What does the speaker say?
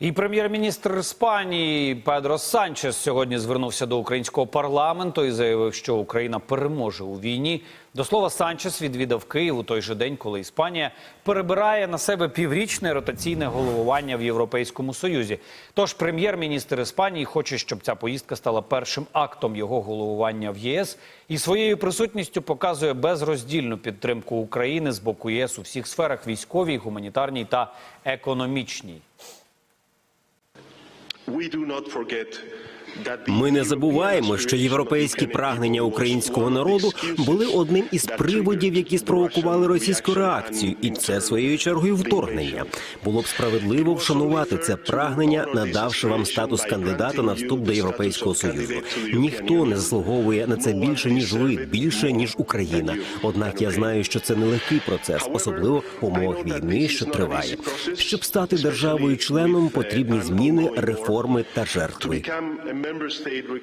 І прем'єр-міністр Іспанії Педро Санчес сьогодні звернувся до українського парламенту і заявив, що Україна переможе у війні. До слова, Санчес відвідав Київ у той же день, коли Іспанія перебирає на себе піврічне ротаційне головування в Європейському Союзі. Тож прем'єр-міністр Іспанії хоче, щоб ця поїздка стала першим актом його головування в ЄС і своєю присутністю показує безроздільну підтримку України з боку ЄС у всіх сферах військовій, гуманітарній та економічній. we do not forget Ми не забуваємо, що європейські прагнення українського народу були одним із приводів, які спровокували російську реакцію, і це своєю чергою вторгнення. Було б справедливо вшанувати це прагнення, надавши вам статус кандидата на вступ до європейського союзу. Ніхто не заслуговує на це більше ніж ви, більше ніж Україна. Однак я знаю, що це нелегкий процес, особливо в умовах війни, що триває. Щоб стати державою членом, потрібні зміни, реформи та жертви. member state